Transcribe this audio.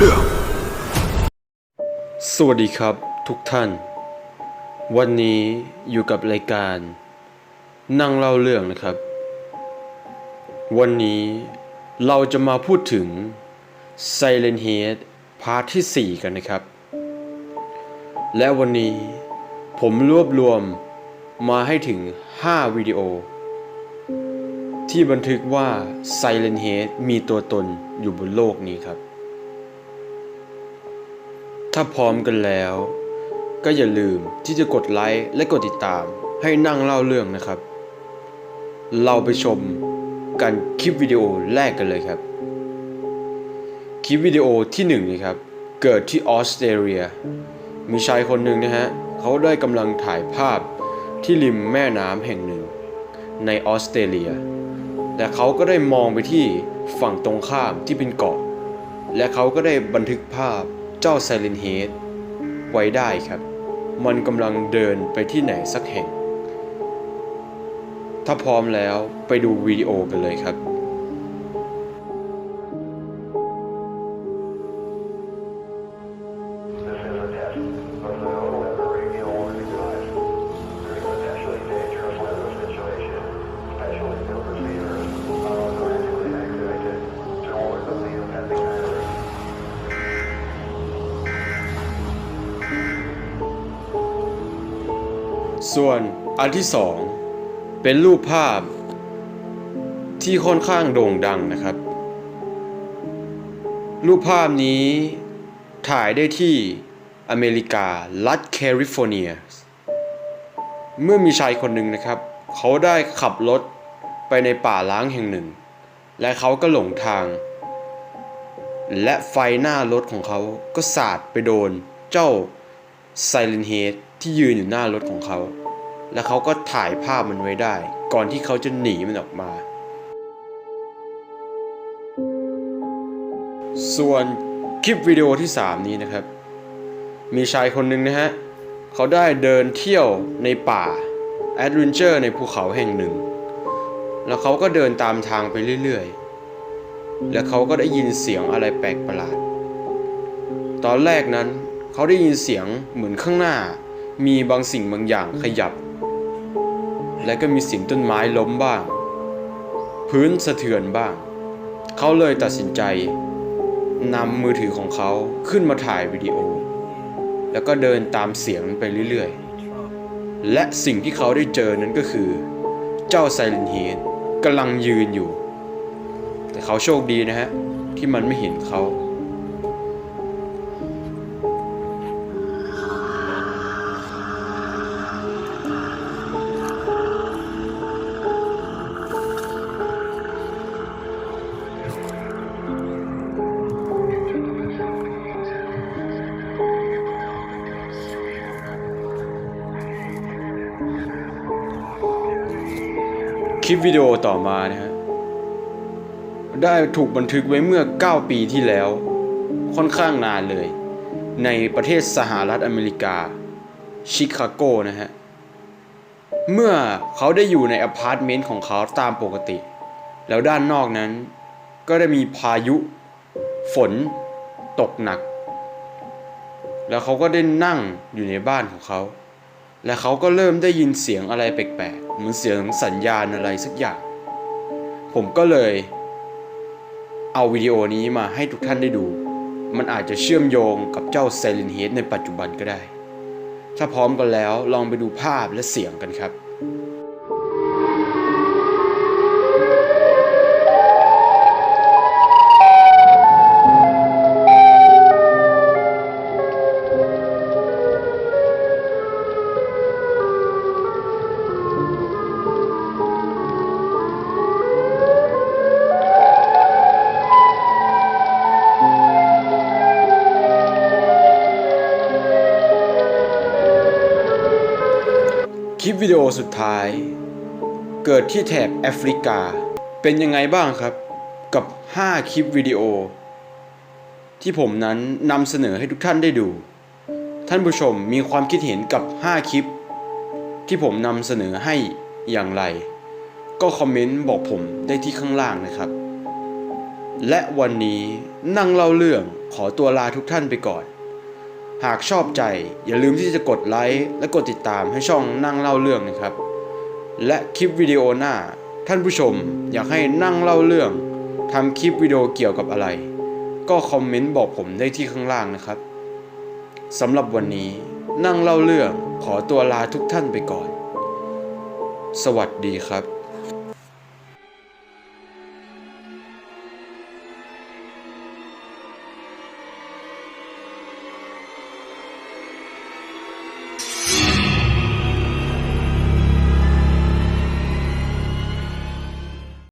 เรื่อง สวัสดีครับทุกท่าน วันนี้อยู่กับรายการ นั่งเล่าเรื่องนะครับ วันนี้เราจะมาพูดถึง Silent Head พาร์ทที่ 4 กันนะครับ และวันนี้ผมรวบรวมมาให้ถึง 5 วิดีโอ ที่บันทึกว่า Silent Head มีตัวตนอยู่บนโลกนี้ครับ ถ้าพร้อมกันแล้ว ก็อย่าลืมที่จะกดไลค์และกดติดตามให้นั่งเล่าเรื่องนะครับ เราไปชมกันคลิปวิดีโอแรกกันเลยครับ คลิปวิดีโอที่หนึ่งนี่ครับ เกิดที่ออสเตรเลีย มีชายคนหนึ่งนะฮะเขาได้กำลังถ่ายภาพที่ริมแม่น้ำแห่งหนึ่ง ในออสเตรเลียและเขาก็ได้มองไปที่ฝั่งตรงข้ามที่เป็นเกาะ และเขาก็ได้บันทึกภาพ เจ้าไซรินเฮดไว้ได้ครับ มันกำลังเดินไปที่ไหนสักแห่ง ถ้าพร้อมแล้วไปดูวิดีโอกันเลยครับ ส่วนอันที่สองเป็นรูปภาพที่ค่อนข้างโด่งดังนะครับ รูปภาพนี้ถ่ายได้ที่อเมริการัฐแคลิฟอร์เนีย เมื่อมีชายคนหนึ่งนะครับ เขาได้ขับรถไปในป่าล้างแห่งหนึ่ง และเขาก็หลงทาง และไฟหน้ารถของเขาก็สาดไปโดนเจ้า Silent Head ที่ยืนอยู่หน้ารถของเขา และเขาก็ถ่ายภาพมันไว้ได้ ก่อนที่เขาจะหนีมันออกมา ส่วนคลิปวิดีโอที่ 3 นี้นะครับ มีชายคนหนึ่งนะฮะ เขาได้เดินเที่ยวในป่าแอดเวนเจอร์ในภูเขาแห่งหนึ่ง แล้วเขาก็เดินตามทางไปเรื่อยๆ แล้วเขาก็ได้ยินเสียงอะไรแปลกประหลาด ตอนแรกนั้นเขาได้ยินเสียงเหมือนข้างหน้า มีบางสิ่งบางอย่างขยับ และก็มีเสียงต้นไม้ล้มบ้าง พื้นสะเทือนบ้าง เขาเลยตัดสินใจนำมือถือของเขาขึ้นมาถ่ายวิดีโอ แล้วก็เดินตามเสียงไปเรื่อยๆ และสิ่งที่เขาได้เจอนั้นก็คือ เจ้าไซเลนเฮดกำลังยืนอยู่ แต่เขาโชคดีนะฮะ ที่มันไม่เห็นเขา ลิปวิดีโอต่อมานะฮะได้ถูกบันทึกไว้เมื่อ 9 ปีที่แล้ว ค่อนข้างนานเลย ในประเทศสหรัฐอเมริกา ชิคาโกนะฮะ เมื่อเขาได้อยู่ในอพาร์ตเมนต์ของเขาตามปกติ แล้วด้านนอกนั้น ก็ได้มีพายุ ฝน ตกหนัก แล้วเขาก็ได้นั่งอยู่ในบ้านของเขา และเขาก็เริ่มได้ยินเสียงอะไรแปลกๆ เหมือนเสียงสัญญาณอะไรสักอย่าง ผมก็เลยเอาวิดีโอนี้มาให้ทุกท่านได้ดู มันอาจจะเชื่อมโยงกับเจ้าเซรินเฮดในปัจจุบันก็ได้ ถ้าพร้อมกันแล้วลองไปดูภาพและเสียงกันครับ คลิปวิดีโอสุดท้าย เกิดที่แถบแอฟริกา เป็นยังไงบ้างครับ กับ 5 คลิปวิดีโอ ที่ผมนั้นนำเสนอให้ทุกท่านได้ดู ท่านผู้ชมมีความคิดเห็นกับ 5 คลิป ที่ผมนำเสนอให้อย่างไร ก็คอมเมนต์บอกผมได้ที่ข้างล่างนะครับ และวันนี้นั่งเล่าเรื่องขอตัวลาทุกท่านไปก่อน หากชอบใจอย่าลืมที่จะกดไลค์และกดติดตามให้ช่องนั่งเล่าเรื่องนะครับ และคลิปวิดีโอหน้า ท่านผู้ชมอยากให้นั่งเล่าเรื่องทำคลิปวิดีโอเกี่ยวกับอะไร ก็คอมเมนต์บอกผมได้ที่ข้างล่างนะครับสำหรับวันนี้นั่งเล่าเรื่องขอตัวลาทุกท่านไปก่อน สวัสดีครับ